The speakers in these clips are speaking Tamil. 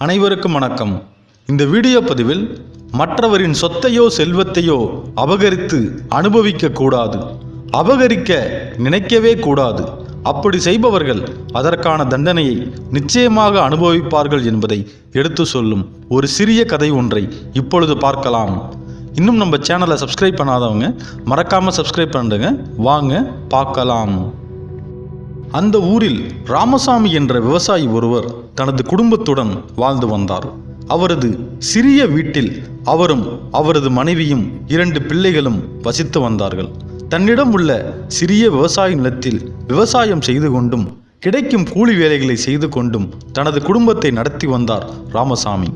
அனைவருக்கும் வணக்கம். இந்த வீடியோ பதிவில் மற்றவரின் சொத்தையோ செல்வத்தையோ அபகரித்து அனுபவிக்க கூடாது. அபகரிக்க நினைக்கவே கூடாது. அப்படி செய்பவர்கள் அதற்கான தண்டனையை நிச்சயமாக அனுபவிப்பார்கள் என்பதை எடுத்து சொல்லும் ஒரு சிறிய கதை ஒன்றை இப்பொழுது பார்க்கலாம். இன்னும் நம்ம சேனலை சப்ஸ்கிரைப் பண்ணாதவங்க மறக்காமல் சப்ஸ்கிரைப் பண்ணுங்க வாங்க பார்க்கலாம். அந்த ஊரில் ராமசாமி என்ற விவசாயி ஒருவர் தனது குடும்பத்துடன் வாழ்ந்து வந்தார். அவரது சிறிய வீட்டில் அவரும் அவரது மனைவியும் இரண்டு பிள்ளைகளும் வசித்து வந்தார்கள். தன்னிடம் உள்ள சிறிய விவசாய நிலத்தில் விவசாயம் செய்து கொண்டும் கிடைக்கும் கூலி வேலைகளை செய்து கொண்டும் தனது குடும்பத்தை நடத்தி வந்தார் ராமசாமி.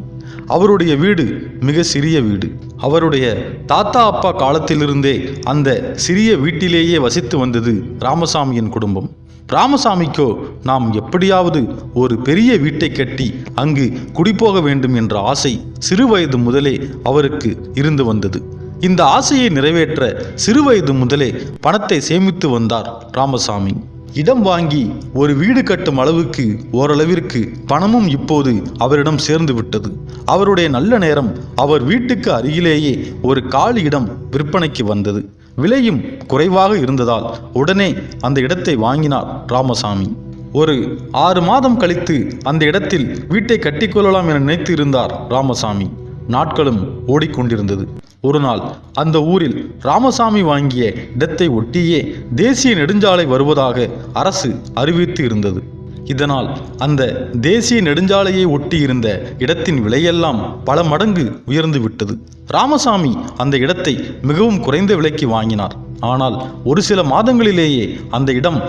அவருடைய வீடு மிக சிறிய வீடு. அவருடைய தாத்தா அப்பா காலத்திலிருந்தே அந்த சிறிய வீட்டிலேயே வசித்து வந்தது ராமசாமியின் குடும்பம். ராமசாமிக்கோ நாம் எப்படியாவது ஒரு பெரிய வீட்டை கட்டி அங்கு குடிபோக வேண்டும் என்ற ஆசை சிறுவயது முதலே அவருக்கு இருந்து வந்தது. இந்த ஆசையை நிறைவேற்ற சிறுவயது முதலே பணத்தை சேமித்து வந்தார் ராமசாமி. இடம் வாங்கி ஒரு வீடு கட்டும் அளவுக்கு ஓரளவிற்கு பணமும் இப்போது அவரிடம் சேர்ந்து விட்டது. அவருடைய நல்ல நேரம் அவர் வீட்டுக்கு அருகிலேயே ஒரு காலி இடம் விற்பனைக்கு வந்தது. விலையும் குறைவாக இருந்ததால் உடனே அந்த இடத்தை வாங்கினார் ராமசாமி. ஒரு ஆறு மாதம் கழித்து அந்த இடத்தில் வீட்டை கட்டிக்கொள்ளலாம் என நினைத்து இருந்தார் ராமசாமி. நாட்களும் ஓடிக்கொண்டிருந்தது. ஒரு நாள் அந்த ஊரில் ராமசாமி வாங்கிய இடத்தை ஒட்டியே தேசிய நெடுஞ்சாலை வருவதாக அரசு அறிவித்து இருந்தது. இதனால் அந்த தேசிய நெடுஞ்சாலையை ஒட்டி இருந்த இடத்தின் விலையெல்லாம் பல மடங்கு உயர்ந்து விட்டது. ராமசாமி அந்த இடத்தை மிகவும் குறைந்த விலைக்கு வாங்கினார். ஆனால் ஒரு சில மாதங்களிலேயே அந்த இடம்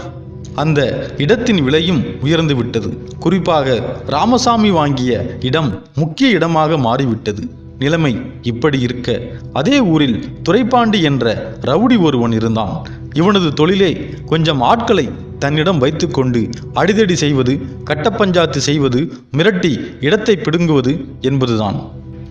அந்த இடத்தின் விலையும் உயர்ந்து விட்டது. குறிப்பாக ராமசாமி வாங்கிய இடம் முக்கிய இடமாக மாறிவிட்டது. நிலைமை இப்படி இருக்க அதே ஊரில் துரைப்பாண்டி என்ற ரவுடி ஒருவன் இருந்தான். இவனது தொழிலே கொஞ்சம் ஆட்களை தன்னிடம் வைத்துக்கொண்டு அடிதடி செய்வது கட்டப்பஞ்சாத்து செய்வது மிரட்டி இடத்தை பிடுங்குவது என்பதுதான்.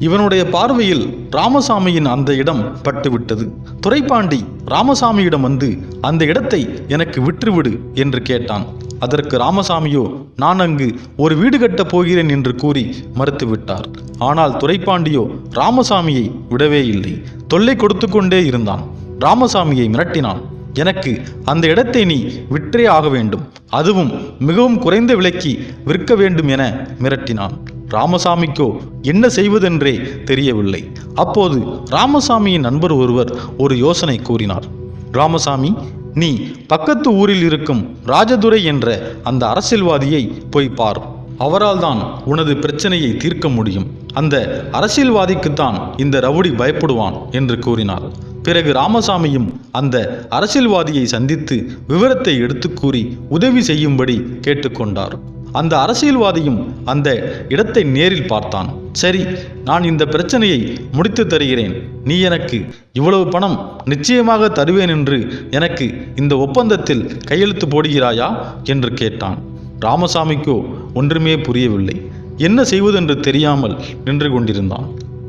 இவனுடைய பார்வையில் ராமசாமியின் அந்த இடம் பட்டுவிட்டது. துரைப்பாண்டி ராமசாமியிடம் வந்து அந்த இடத்தை எனக்கு விற்றுவிடு என்று கேட்டான். அதற்கு ராமசாமியோ நான் அங்கு ஒரு வீடு கட்டப் போகிறேன் என்று கூறி மறுத்துவிட்டார். ஆனால் துரைப்பாண்டியோ ராமசாமியை விடவே இல்லை. தொல்லை கொடுத்து கொண்டே இருந்தான். ராமசாமியை மிரட்டினான். எனக்கு அந்த இடத்தை நீ விற்றே ஆக வேண்டும். அதுவும் மிகவும் குறைந்த விலைக்கு விற்க வேண்டும் என மிரட்டினான். ராமசாமிக்கோ என்ன செய்வதென்றே தெரியவில்லை. அப்போது ராமசாமியின் நண்பர் ஒருவர் ஒரு யோசனை கூறினார். ராமசாமி நீ பக்கத்து ஊரில் இருக்கும் ராஜதுரை என்ற அந்த அரசியல்வாதியை போய் பார். அவரால் தான் உனது பிரச்சனையை தீர்க்க முடியும். அந்த அரசியல்வாதிக்குத்தான் இந்த ரவுடி பயப்படுவான் என்று கூறினார். பிறகு ராமசாமியும் அந்த அரசியல்வாதியை சந்தித்து விவரத்தை எடுத்து கூறி உதவி செய்யும்படி கேட்டுக்கொண்டார். அந்த அரசியல்வாதியும் அந்த இடத்தை நேரில் பார்த்தான். சரி நான் இந்த பிரச்சனையை முடித்து தருகிறேன். நீ எனக்கு இவ்வளவு பணம் நிச்சயமாக தருவேன் என்று எனக்கு இந்த ஒப்பந்தத்தில் கையெழுத்து போடுகிறாயா? என்று கேட்டான். ராமசாமிக்கோ ஒன்றுமே புரியவில்லை. என்ன செய்வதென்று தெரியாமல் நின்று கொண்டிருந்தான்.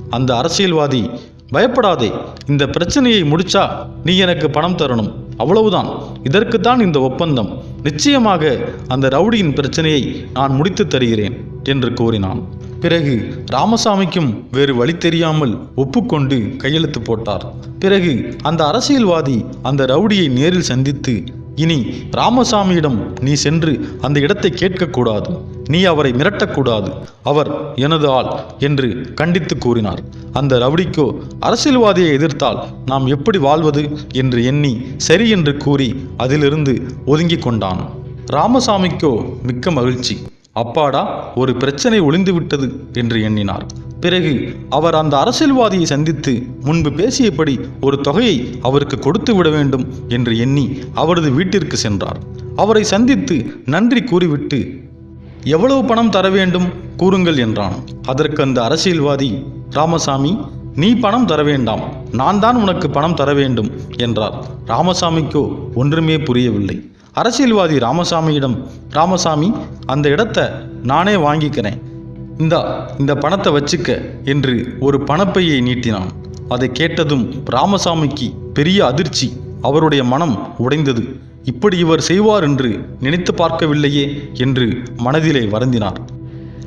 அந்த அரசியல்வாதி பயப்படாதே. இந்த பிரச்சனையை முடிச்சா நீ எனக்கு பணம் தரணும். அவ்வளவுதான். இதற்குத்தான் இந்த ஒப்பந்தம். நிச்சயமாக அந்த ரவுடியின் பிரச்சனையை நான் முடித்து தருகிறேன் என்று கூறினான். பிறகு ராமசாமிக்கும் வேறு வழி தெரியாமல் ஒப்புக்கொண்டு கையெழுத்து போட்டார். பிறகு அந்த அரசியல்வாதி அந்த ரவுடியை நேரில் சந்தித்து இனி ராமசாமியிடம் நீ சென்று அந்த இடத்தை கேட்கக்கூடாது. நீ அவரை மிரட்டக்கூடாது. அவர் எனது ஆள் என்று கண்டித்து கூறினார். அந்த ரவுடிக்கோ அரசியல்வாதியை எதிர்த்தால் நாம் எப்படி வாழ்வது என்று எண்ணி சரி என்று கூறி அதிலிருந்து ஒதுங்கிக் கொண்டான். ராமசாமிக்கோ மிக்க மகிழ்ச்சி. அப்பாடா ஒரு பிரச்சனை ஒளிந்து விட்டது என்று எண்ணினார். பிறகு அவர் அந்த அரசியல்வாதியை சந்தித்து முன்பு பேசியபடி ஒரு தொகையை அவருக்கு கொடுத்து விட வேண்டும் என்று எண்ணி அவரது வீட்டிற்கு சென்றார். அவரை சந்தித்து நன்றி கூறிவிட்டு எவ்வளவு பணம் தர வேண்டும்? கூறுங்கள் என்றான். அதற்கு அந்த அரசியல்வாதி ராமசாமி நீ பணம் தர வேண்டாம். நான் தான் உனக்கு பணம் தர வேண்டும் என்றார். ராமசாமிக்கோ ஒன்றுமே புரியவில்லை. அரசியல்வாதி ராமசாமியிடம் ராமசாமி அந்த இடத்தை நானே வாங்கிக்கிறேன். இந்தா இந்த பணத்தை வச்சுக்க என்று ஒரு பணப்பையை நீட்டினான். அதை கேட்டதும் ராமசாமிக்கு பெரிய அதிர்ச்சி. அவருடைய மனம் உடைந்தது. இப்படி இவர் செய்வார் என்று நினைத்து பார்க்கவில்லையே என்று மனதிலே வருந்தினார்.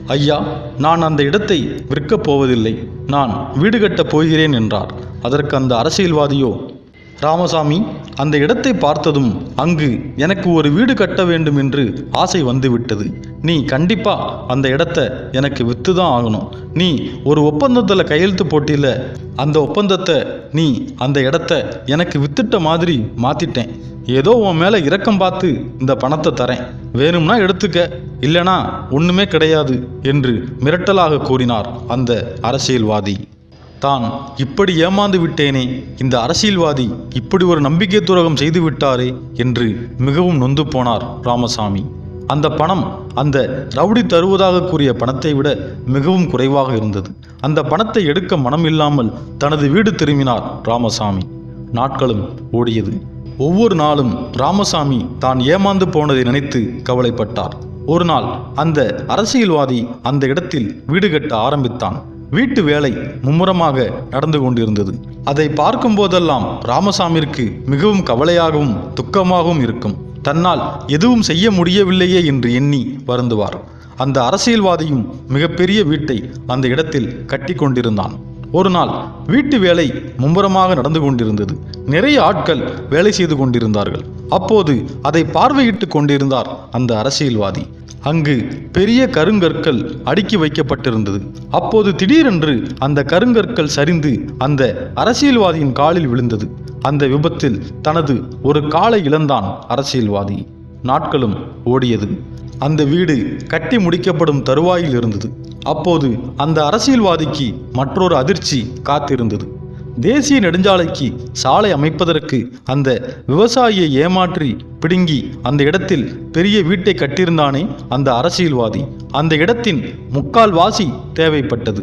ஐயா நான் அந்த இடத்தை விற்கப் போவதில்லை. நான் வீடு கட்டப் போகிறேன் என்றார். அதற்கு அந்த அரசியல்வாதியோ ராமசாமி அந்த இடத்தை பார்த்ததும் அங்கு எனக்கு ஒரு வீடு கட்ட வேண்டும் என்று ஆசை வந்துவிட்டது. நீ கண்டிப்பா அந்த இடத்த எனக்கு விற்று தான் ஆகணும். நீ ஒரு ஒப்பந்தத்தில் கையெழுத்து போட்டியில் அந்த ஒப்பந்தத்தை நீ அந்த இடத்த எனக்கு வித்துட்ட மாதிரி மாத்திட்டேன். ஏதோ உன் மேலே இரக்கம் பார்த்து இந்த பணத்தை தரேன். வேணும்னா எடுத்துக்க இல்லைனா ஒன்றுமே கிடையாது என்று மிரட்டலாக கூறினார் அந்த அரசியல்வாதி. தான் இப்படி ஏமாந்து விட்டேனே. இந்த அரசியல்வாதி இப்படி ஒரு நம்பிக்கை துரோகம் செய்து விட்டாரே என்று மிகவும் நொந்து போனார் ராமசாமி. அந்த பணம் அந்த ரவுடி தருவதாக கூறிய பணத்தை விட மிகவும் குறைவாக இருந்தது. அந்த பணத்தை எடுக்க மனம் இல்லாமல் தனது வீடு திரும்பினார் ராமசாமி. நாட்களும் ஓடியது. ஒவ்வொரு நாளும் ராமசாமி தான் ஏமாந்து போனதை நினைத்து கவலைப்பட்டார். ஒரு நாள் அந்த அரசியல்வாதி அந்த இடத்தில் வீடு கட்ட ஆரம்பித்தான். வீட்டு வேலை மும்முரமாக நடந்து கொண்டிருந்தது. அதை பார்க்கும் போதெல்லாம் ராமசாமிற்கு மிகவும் கவலையாகவும் துக்கமாகவும் இருக்கும். தன்னால் எதுவும் செய்ய முடியவில்லையே என்று எண்ணி வருந்துவார். அந்த அரசியல்வாதியும் மிகப்பெரிய வீட்டை அந்த இடத்தில் கட்டி கொண்டிருந்தான். ஒரு நாள் வீட்டு வேலை மும்முரமாக நடந்து கொண்டிருந்தது. நிறைய ஆட்கள் வேலை செய்து கொண்டிருந்தார்கள். அப்போது அதை பார்வையிட்டு கொண்டிருந்தார் அந்த அரசியல்வாதி. அங்கு பெரிய கருங்கற்கள் அடுக்கி வைக்கப்பட்டிருந்தது. அப்போது திடீரென்று அந்த கருங்கற்கள் சரிந்து அந்த அரசியல்வாதியின் காலில் விழுந்தது. அந்த விபத்தில் தனது ஒரு காலை இழந்தான் அரசியல்வாதி. நாட்களும் ஓடியது. அந்த வீடு கட்டி முடிக்கப்படும் தருவாயில் இருந்தது. அப்போது அந்த அரசியல்வாதிக்கு மற்றொரு அதிர்ச்சி காத்திருந்தது. தேசிய நெடுஞ்சாலைக்கு சாலை அமைப்பதற்கு அந்த விவசாயியை ஏமாற்றி பிடுங்கி அந்த இடத்தில் பெரிய வீட்டை கட்டியிருந்தானே அந்த அரசியல்வாதி. அந்த இடத்தின் முக்கால் வாசி தேவைப்பட்டது.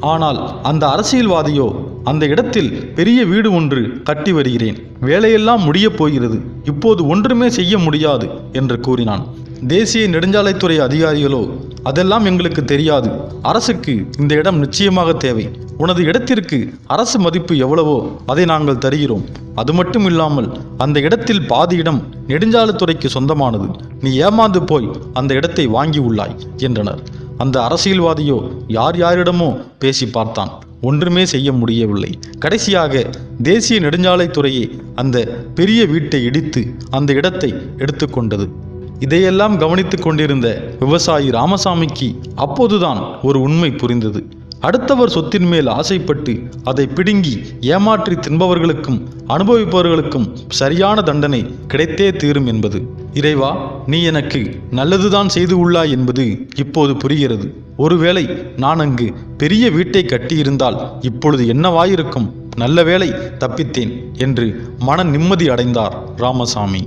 ஆனால் அந்த அரசியல்வாதியோ அந்த இடத்தில் பெரிய வீடு ஒன்று கட்டி வருகிறேன். வேலையெல்லாம் முடியப் போகிறது. இப்போது ஒன்றுமே செய்ய முடியாது என்று கூறினான். தேசிய நெடுஞ்சாலைத்துறை அதிகாரிகளோ அதெல்லாம் எங்களுக்கு தெரியாது. அரசுக்கு இந்த இடம் நிச்சயமாக தேவை. உனது இடத்திற்கு அரசு மதிப்பு எவ்வளவோ அதை நாங்கள் தருகிறோம். அது மட்டும் இல்லாமல் அந்த இடத்தில் பாதி இடம் நெடுஞ்சாலைத்துறைக்கு சொந்தமானது. நீ ஏமாந்து போய் அந்த இடத்தை வாங்கி உள்ளாய் என்றனர். அந்த அரசியல்வாதியோ யார் யாரிடமோ பேசி பார்த்தான். ஒன்றுமே செய்ய முடியவில்லை. கடைசியாக தேசிய நெடுஞ்சாலைத்துறையே அந்த பெரிய வீட்டை இடித்து அந்த இடத்தை எடுத்துக்கொண்டது இதையெல்லாம் கவனித்துக் கொண்டிருந்த விவசாயி ராமசாமிக்கு அப்போதுதான் ஒரு உண்மை புரிந்தது. அடுத்தவர் சொத்தின் மேல் ஆசைப்பட்டு அதை பிடுங்கி ஏமாற்றி தின்பவர்களுக்கும் அனுபவிப்பவர்களுக்கும் சரியான தண்டனை கிடைத்தே தீரும் என்பது. இறைவா நீ எனக்கு நல்லதுதான் செய்து உள்ளாய் என்பது இப்போது புரிகிறது. ஒருவேளை நான் அங்கு பெரிய வீட்டை கட்டியிருந்தால் இப்பொழுது என்னவாயிருக்கும்? நல்ல வேளை தப்பித்தேன் என்று மன நிம்மதி அடைந்தார் ராமசாமி.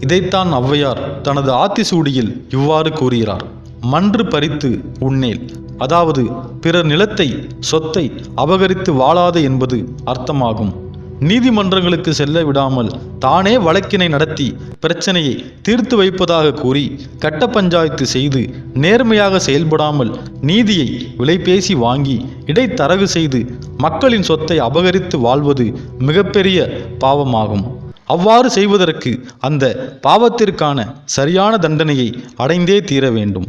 இதைத்தான் ஔவையார் தனது ஆத்திசூடியில் இவ்வாறு கூறுகிறார். மன்று பறித்து உன்னேல் அதாவது பிறர் நிலத்தை சொத்தை அபகரித்து வாழாது என்பது அர்த்தமாகும். நீதிமன்றங்களுக்கு செல்ல விடாமல் தானே வழக்கினை நடத்தி பிரச்சனையை தீர்த்து வைப்பதாக கூறி கட்ட பஞ்சாயத்து செய்து நேர்மையாக செயல்படாமல் நீதியை விலைபேசி வாங்கி இடைத்தரகு செய்து மக்களின் சொத்தை அபகரித்து வாழ்வது மிகப்பெரிய பாவமாகும். அவ்வாறு செய்வதற்கு அந்த பாவத்திற்கான சரியான தண்டனையை அடைந்தே தீர வேண்டும்.